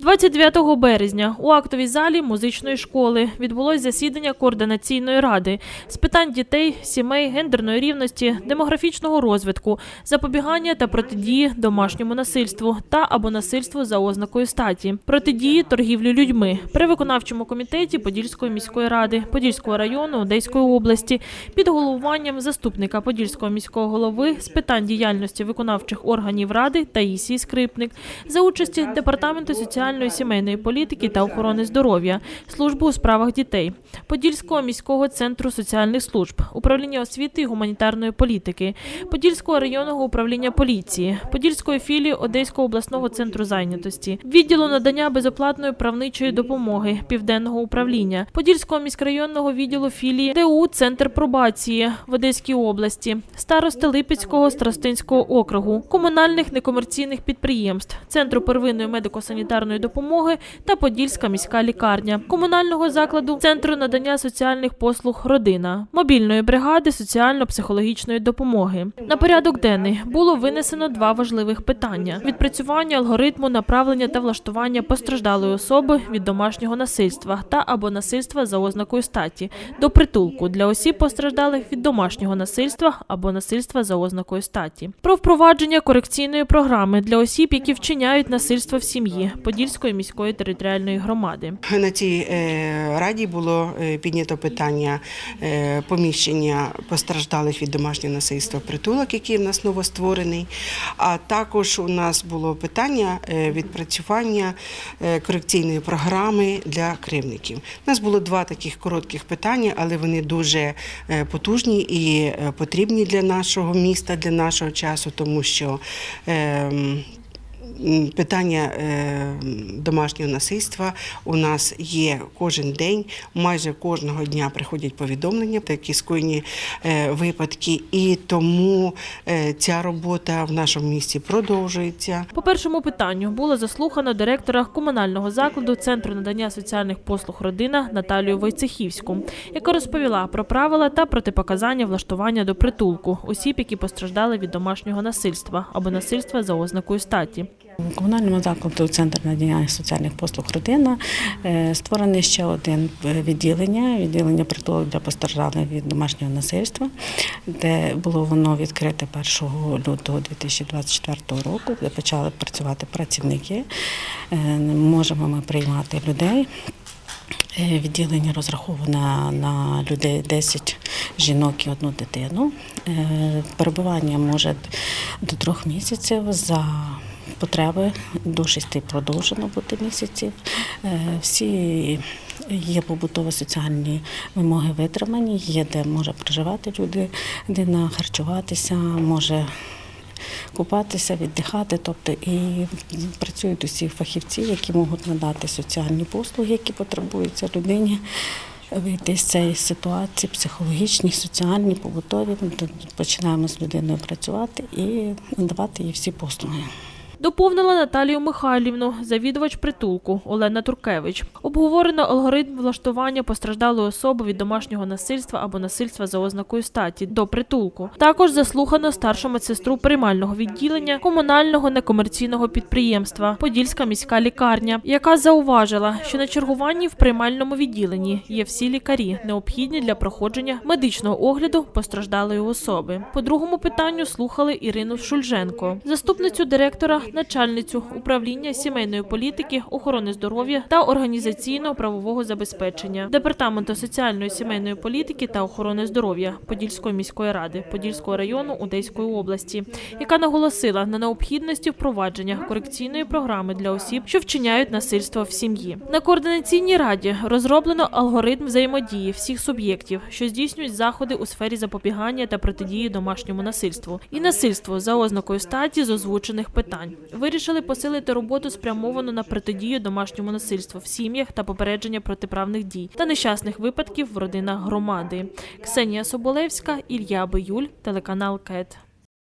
29 березня у актовій залі музичної школи відбулось засідання координаційної ради з питань дітей, сімей, гендерної рівності, демографічного розвитку, запобігання та протидії домашньому насильству та або насильству за ознакою статі, протидії торгівлі людьми при виконавчому комітеті Подільської міської ради, Подільського району Одеської області під головуванням заступника Подільського міського голови з питань діяльності виконавчих органів ради Таїсії Скрипник за участі департаменту соціальної і сімейної політики та охорони здоров'я, служби у справах дітей, Подільського міського центру соціальних служб, управління освіти і гуманітарної політики, Подільського районного управління поліції, Подільської філії Одеського обласного центру зайнятості, відділу надання безоплатної правничої допомоги південного управління, Подільського міськрайонного відділу філії ДУ Центр пробації в Одеській області, старости Липецького Старостинського округу, комунальних некомерційних підприємств, Центру первинної медико-санітарної допомоги та Подільська міська лікарня, комунального закладу Центру надання соціальних послуг Родина, мобільної бригади соціально-психологічної допомоги. На порядок денний було винесено два важливих питання: відпрацювання алгоритму направлення та влаштування постраждалої особи від домашнього насильства та або насильства за ознакою статі до притулку для осіб постраждалих від домашнього насильства або насильства за ознакою статі, про впровадження корекційної програми для осіб, які вчиняють насильство в сім'ї Подільської міської територіальної громади. На цій е, раді було е, піднято питання е, поміщення постраждалих від домашнього насильства притулок, який в нас новостворений. А також у нас було питання відпрацювання корекційної програми для кривників. У нас було два таких коротких питання, але вони дуже потужні і потрібні для нашого міста, для нашого часу, тому що. Питання е, домашнього насильства у нас є кожен день. Майже кожного дня приходять повідомлення, такі скоєні е, випадки, і тому е, ця робота в нашому місті продовжується. По першому питанню було заслухано директора комунального закладу Центру надання соціальних послуг родина Наталію Войцехівську, яка розповіла про правила та протипоказання влаштування до притулку осіб, які постраждали від домашнього насильства або насильства за ознакою статі. У комунальному закладу Центр надання соціальних послуг родина е, створене ще один е, відділення, відділення притулок для постраждалих від домашнього насильства, де було воно відкрите 1 лютого 2024 року, де почали працювати працівники. Е, Можемо ми приймати людей. Відділення розраховане на людей 10 жінок і одну дитину. Перебування може до трьох місяців за потреби до шести продовжено бути місяців. Е, Всі є побутово-соціальні вимоги витримані, є де може проживати люди, людина харчуватися, може купатися, віддихати. Тобто і працюють усі фахівці, які можуть надати соціальні послуги, які потребуються людині. Вийти з цієї ситуації, психологічні, соціальні, побутові. Починаємо з людиною працювати і надавати їй всі послуги. Доповнила Наталію Михайлівну, завідувач притулку Олена Туркевич. Обговорено алгоритм влаштування постраждалої особи від домашнього насильства або насильства за ознакою статі до притулку. Також заслухано старшу медсестру приймального відділення комунального некомерційного підприємства Подільська міська лікарня, яка зауважила, що на чергуванні в приймальному відділенні є всі лікарі, необхідні для проходження медичного огляду постраждалої особи. По другому питанню слухали Ірину Шульженко, заступницю директора, начальницю управління сімейної політики, охорони здоров'я та організаційного правового забезпечення департаменту соціальної сімейної політики та охорони здоров'я Подільської міської ради Подільського району Одеської області, яка наголосила на необхідності впровадження корекційної програми для осіб, що вчиняють насильство в сім'ї. На координаційній раді розроблено алгоритм взаємодії всіх суб'єктів, що здійснюють заходи у сфері запобігання та протидії домашньому насильству і насильству за ознакою статі з озвучених питань. Вирішили посилити роботу спрямовану на протидію домашньому насильству в сім'ях та попередження протиправних дій та нещасних випадків в родинах громади. Ксенія Соболевська, Ілля Биюль, телеканал КЕТ.